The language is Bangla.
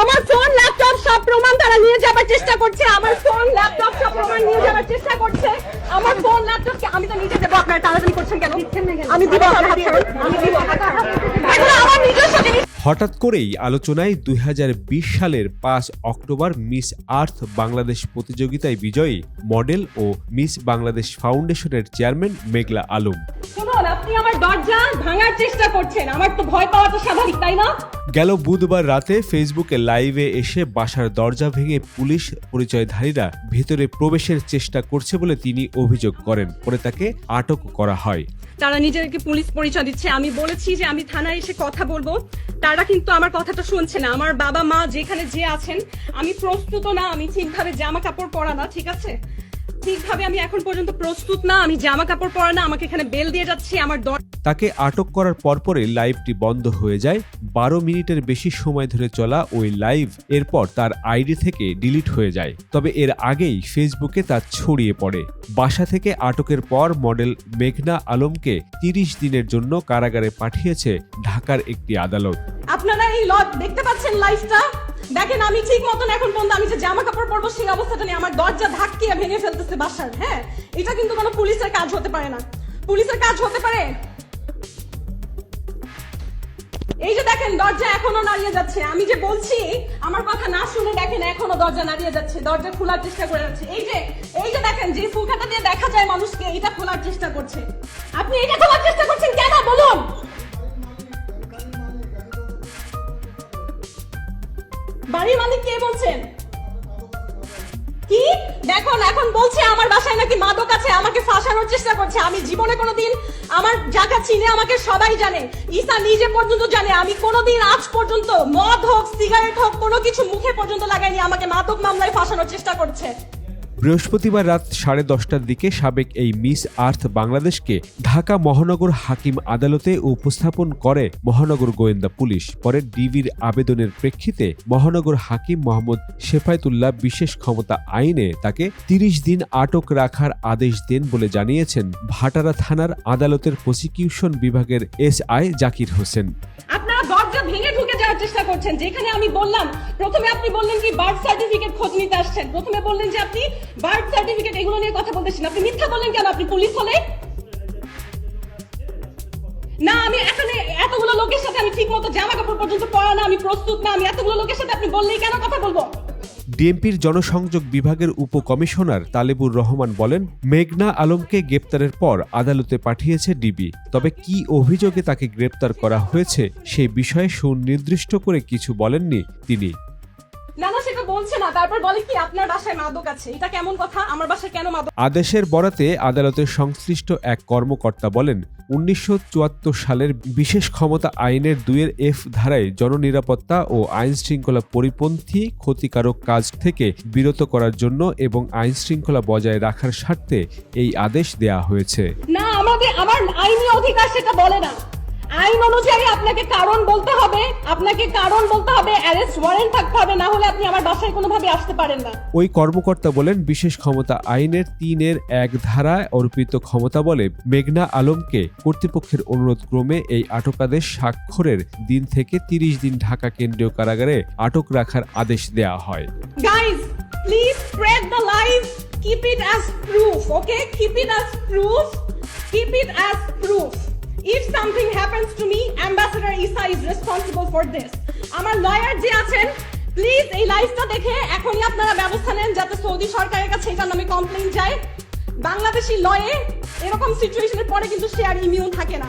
আমার ফোন ল্যাপটপ সব প্রমাণ তারা নিয়ে যাবার চেষ্টা করছে। আমার ফোন ল্যাপটপ সব প্রমাণ নিয়ে যাবার চেষ্টা করছে। আমার ফোন ল্যাপটপ আমি তো নিজে দেবো আপনারা তাড়াতাড়ি করছেন কেন? আমি দিব আপনার আমি দিব আমার নিজস্ব জিনিস হঠাৎ করেই আলোচনায় দুই হাজার বিশ সালের পাঁচ অক্টোবর মিস আর্থ বাংলাদেশ প্রতিযোগিতায় বিজয়ী মডেল ও মিস বাংলাদেশ ফাউন্ডেশনের চেয়ারম্যান মেঘলা আলম। শুনুন আপনি আমার দরজা ভাঙার চেষ্টা করছেন। আমার তো ভয় পাওয়া তো স্বাভাবিক তাই না? গেল বুধবার রাতে ফেসবুকে লাইভে এসে বাসার দরজা ভেঙে পুলিশ পরিচয়ধারীরা ভেতরে প্রবেশের চেষ্টা করছে বলে তিনি অভিযোগ করেন। পরে তাকে আটক করা হয়। তারা নিজেদেরকে পুলিশ পরিচয় দিচ্ছে। আমি বলেছি যে আমি থানায় এসে কথা বলব। তারা কিন্তু আমার কথাটা শুনছে না। আমার বাবা মা যেখানে যে আছেন আমি প্রস্তুত না আমি ঠিকভাবে জামা কাপড় পরা না ঠিক আছে? ঠিকভাবে আমি এখন পর্যন্ত প্রস্তুত না আমি জামা কাপড় পরা না আমাকে এখানে বেল দিয়ে যাচ্ছি আমার দর তাকে আটক করার পরপরই লাইভটি বন্ধ হয়ে যায়। বারো মিনিটের বেশি সময় ধরে চলা ওই লাইভ এরপর তার আইডি থেকে ডিলিট হয়ে যায়। তবে এর আগেই ফেসবুকে তা ছড়িয়ে পড়ে। বাসা থেকে আটকের পর মডেল মেঘনা আলমকে তিরিশ দিনের জন্য কারাগারে পাঠিয়েছে ঢাকার একটি আদালত। আপনারা এই লট দেখতে পাচ্ছেন লাইভটা দেখেন, আমি ঠিক মতন এখন পর্যন্ত আমি যে জামা কাপড় পরবো সেই অবস্থাটা নিয়ে আমার দরজা ধাক্কিয়ে ভেঙে ফেলতেছে বাসার হ্যাঁ? এটা কিন্তু কোনো পুলিশের কাজ হতে পারে না। পুলিশের কাজ হতে পারে? এই যে দেখেন, দরজা এখনও নাড়িয়ে যাচ্ছে। আমি যে বলছি, আমার কথা না শুনে দেখেন এখনও দরজা নাড়িয়ে যাচ্ছে, দরজা খোলার চেষ্টা করে যাচ্ছে। এই যে এই যে দেখেন, যে ফুলকাটা দিয়ে দেখা যায় মানুষকে, এটা খোলার চেষ্টা করছে। আপনি এটা খোলার চেষ্টা করছেন কেন? বলুন! বাড়ির মালিক কে বলছেন? কি? দেখুন এখন বলছে আমার বাসায় নাকি মাদক আছে, আমাকে ফাঁসানোর চেষ্টা করছে। আমি জীবনে কোনোদিন আমার জায়গা চিনে আমাকে সবাই জানে। ঈসা নিজে পর্যন্ত জানে, আমি কোনোদিন আজ পর্যন্ত মদ হোক, সিগারেট হোক, কোনো কিছু মুখে পর্যন্ত লাগাইনি, আমাকে মাদক মামলায় ফাঁসানোর চেষ্টা করছে। বৃহস্পতিবার রাত সাড়ে দশটার দিকে সাবেক এই মিস আর্থ বাংলাদেশকে ঢাকা মহানগর হাকিম আদালতে উপস্থাপন করে মহানগর গোয়েন্দা পুলিশ। পরে ডিবির আবেদনের প্রেক্ষিতে মহানগর হাকিম মোহাম্মদ শেফায়তুল্লাহ বিশেষ ক্ষমতা আইনে তাকে তিরিশ দিন আটক রাখার আদেশ দেন বলে জানিয়েছেন ভাটারা থানার আদালতের প্রসিকিউশন বিভাগের এসআই জাকির হোসেন। চেষ্টা করছেন, যেখানে আমি বললাম, প্রথমে আপনি বললেন কি বার্থ সার্টিফিকেট খোঁজ নিতে আসছেন। প্রথমে বললেন যে আপনি বার্থ সার্টিফিকেট এগুলো নিয়ে কথা বলতেছেন আপনি মিথ্যা বললেন কেন? আপনি পুলিশ হলে? না, আমি এখানে এতগুলো লোকের সাথে আমি ঠিক মতো জামা কাপড় পর্যন্ত পরা না, আমি প্রস্তুত না, আমি এতগুলো লোকের সাথে আপনি বললেই কেন কথা বলব? ডিএমপির জনসংযোগ বিভাগের উপকমিশনার তালেবুর রহমান বলেন, মেঘনা আলমকে গ্রেপ্তারের পর আদালতে পাঠিয়েছে ডিবি। তবে কি অভিযোগে তাকে গ্রেপ্তার করা হয়েছে সেই বিষয়ে সুনির্দিষ্ট করে কিছু বলেননি তিনি। না না সেটা বলছে না তারপর বলে কি আপনার বাসায় মাদক আছে। এটা কেমন কথা? আমার বাসায় কেন মাদক? আদেশের বরাতে আদালতের সংশ্লিষ্ট এক কর্মকর্তা বলেন উনিশশো চুয়াত্তর সালের বিশেষ ক্ষমতা আইনের দুইয়ের এফ ধারায় জননিরাপত্তা ও আইন শৃঙ্খলা পরিপন্থী ক্ষতিকারক কাজ থেকে বিরত করার জন্য এবং আইন শৃঙ্খলা বজায় রাখার স্বার্থে এই আদেশ দেয়া হয়েছে। না আমাদের আমার আইনি অধিকার সেটা বলে না। আইন অনুযায়ী আপনাকে কারণ বলতে হবে আপনাকে কারণ বলতে হবে অ্যারেস্ট ওয়ারেন্ট থাকতে হবে না হলে আপনি আমার বাসায় কোনোভাবে আসতে পারেন না ওই কর্মকর্তা বলেন বিশেষ ক্ষমতা আইনের তিনের এক ধারায় অর্পিত ক্ষমতা বলে মেঘনা আলমকে কর্তৃপক্ষের অনুরোধ ক্রমে এই আটকাদেশ স্বাক্ষরের দিন থেকে তিরিশ দিন ঢাকা কেন্দ্রীয় কারাগারে আটক রাখার আদেশ দেয়া হয় Guys, please spread the lies. Keep it as proof, okay? Keep it as proof. Keep it as proof. Happens to me, Ambassador Isa is responsible for this. আমার লয়ার যে আছেন প্লিজ এই লাইভটা দেখে এখনই আপনারা ব্যবস্থা নেন যাতে সৌদি সরকারের কাছে এটা নামে কমপ্লেন যায় বাংলাদেশি লয়ে এরকম সিচুয়েশনের পরে কিন্তু সে আর ইমিউন থাকে না